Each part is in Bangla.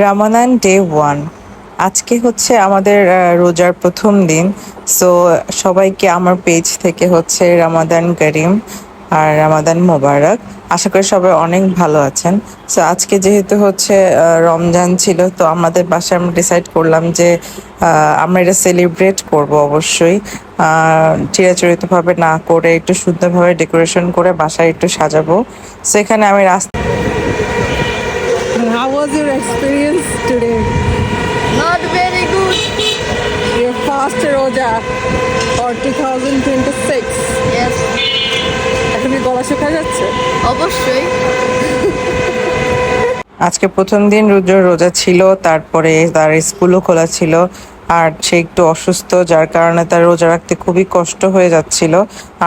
রামাদান ডে ওয়ান আজকে হচ্ছে আমাদের রোজার প্রথম দিন। সো সবাইকে আমার পেজ থেকে হচ্ছে রামাদান করিম আর রামাদান মোবারক আশা করি সবাই অনেক ভালো আছেন। সো আজকে যেহেতু হচ্ছে রমজান ছিল, তো আমাদের বাসায় আমরা ডিসাইড করলাম যে আমরা এটা সেলিব্রেট করব অবশ্যই। চিরাচরিতভাবে না করে, একটু সুন্দরভাবে ডেকোরেশন করে বাসায় একটু সাজাবো। সো এখানে আমি রাস্তা How was your experience today? Not very good. Your first Roja for 2026. Yes. এখন কি গলা শুকা যাচ্ছে অবশ্যই আজকে প্রথম দিন রুদ্র রোজা ছিল তারপরে তার স্কুলও খোলা ছিল আর সে একটু অসুস্থ, যার কারণে তার রোজা রাখতে খুবই কষ্ট হয়ে যাচ্ছিল।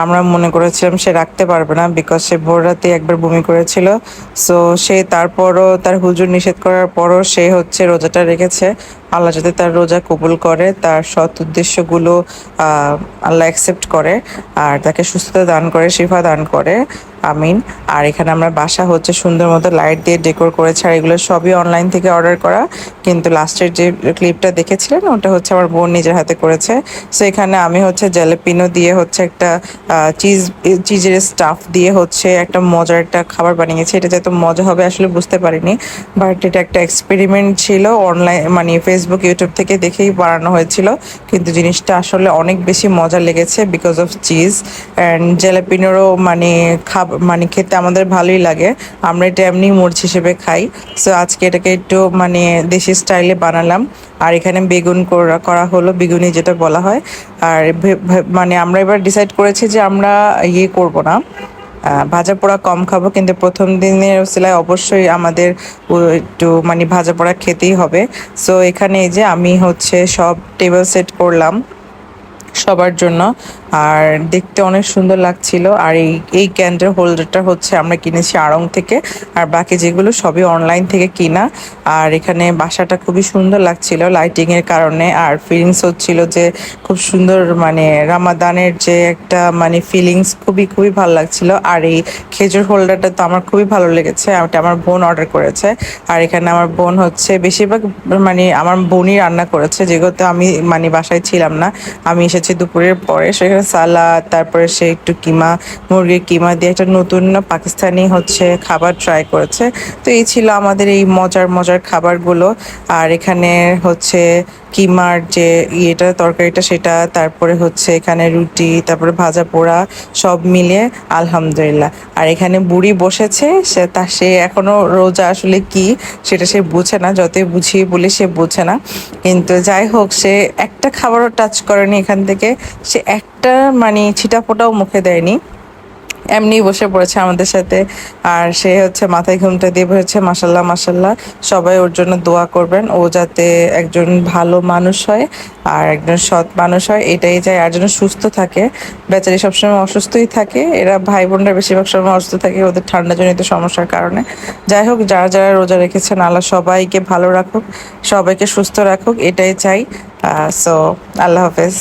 আমরা মনে করেছিলাম সে রাখতে পারবে না বিকজ সে ভোর রাতে একবার বমি করেছিল। সো সে তারপরও তার হুজুর নিষেধ করার পরও সে হচ্ছে রোজাটা রেখেছে। আল্লাহ যাতে তার রোজা কবুল করে, তার সৎ উদ্দেশ্যগুলো আল্লাহ অ্যাকসেপ্ট করে, আর তাকে সুস্থতা দান করে, শিফা দান করে, আমিন। আর এখানে আমরা বাসা হচ্ছে সুন্দর মতো লাইট দিয়ে ডেকোর করেছে আর এগুলো সবই অনলাইন থেকে অর্ডার করা। কিন্তু লাস্টের যে ক্লিপটা দেখেছিলেন, ওটা হচ্ছে আমার বোন নিজের হাতে করেছে। সো এখানে আমি হচ্ছে জ্যালেপিনো দিয়ে হচ্ছে একটা চিজ চিজের স্টাফ দিয়ে হচ্ছে একটা মজার একটা খাবার বানিয়েছি। এটা যত মজা হবে আসলে বুঝতে পারিনি। বাট এটা একটা এক্সপেরিমেন্ট ছিল অনলাইন মানে ফেসবুক ইউটিউব থেকে দেখেই বানানো হয়েছিল। কিন্তু জিনিসটা আসলে অনেক বেশি মজা লেগেছে বিকজ অফ চিজ অ্যান্ড জেলাপিনোরও মানে খাব মানে খেতে আমাদের ভালোই লাগে। আমরা এটা এমনি মরিচ হিসেবে খাই। সো আজকে এটাকে একটু মানে দেশি স্টাইলে বানালাম। আর এখানে বেগুন করা হলো, বেগুনি যেটা বলা হয়। আর মানে আমরা এবার ডিসাইড করেছি যে আমরা ইয়ে করব না। ভাজা পোড়া কম খাব, কিন্তু প্রথম দিনের সেলাই অবশ্যই আমাদের একটু মানে ভাজা পোড়া খেতেই হবে। সো এখানে এই যে আমি হচ্ছে সব টেবিল সেট করলাম সবার জন্য। আর দেখতে অনেক সুন্দর লাগছিল। আর এই এই ক্যান্ডেল হোল্ডারটা হচ্ছে আমরা কিনেছি আড়ং থেকে। আর বাকি যেগুলো সবই অনলাইন থেকে কিনা। আর এখানে বাসাটা খুবই সুন্দর লাগছিল লাইটিং এর কারণে। আর ফিলিংস হচ্ছিল যে খুব সুন্দর মানে রামাদানের যে একটা মানে ফিলিংস খুবই খুবই ভালো লাগছিল। আর এই খেজুর হোল্ডারটা তো আমার খুবই ভালো লেগেছে। ওটা আমার বোন অর্ডার করেছে। আর এখানে আমার বোন হচ্ছে বেশিরভাগ মানে আমার বোনই রান্না করেছে। যেগুলোতে আমি মানে বাসায় ছিলাম না, আমি এসেছি দুপুরের পরে। সেখানে সালাদ, তারপরে সে একটু কিমা, মুরগির কিমা দিয়ে একটা নতুন পাকিস্তানি হচ্ছে খাবার ট্রাই করেছে। তো এই ছিল আমাদের এই মজার মজার খাবারগুলো। আর এখানে হচ্ছে কিমার যে ইয়েটা, তরকারিটা, সেটা, তারপরে হচ্ছে এখানে রুটি, তারপরে ভাজা পোড়া, সব মিলিয়ে আলহামদুলিল্লাহ। আর এখানে বুড়ি বসেছে, সে তা, সে এখনও রোজা আসলে কি, সেটা সে বুঝে না, যতই বুঝিয়ে বলি সে বোঝে না। কিন্তু যাই হোক, সে একটা খাবারও টাচ করেনি এখান থেকে, সে একটা মানে ছিটা ফোটাও মুখে দেয়নি। এমনি বসে পড়েছে আমাদের সাথে। আর সে হচ্ছে মাথায় ঘুমটা দিয়ে বসেছে মাসাল্লাহ মাসাল্লাহ সবাই ওর জন্য দোয়া করবেন। ও যাতে একজন ভালো মানুষ হয় আর একজন সৎ মানুষ হয়, এটাই চাই। আর যেন সুস্থ থাকে। বেচারি সবসময় অসুস্থই থাকে। এরা ভাই বোনরা বেশিরভাগ সময় অসুস্থ থাকে ওদের ঠান্ডা জনিত সমস্যার কারণে। যাই হোক, যারা যারা রোজা রেখেছেন, আল্লাহ সবাইকে ভালো রাখুক, সবাইকে সুস্থ রাখুক, এটাই চাই। সো আল্লাহ হাফেজ।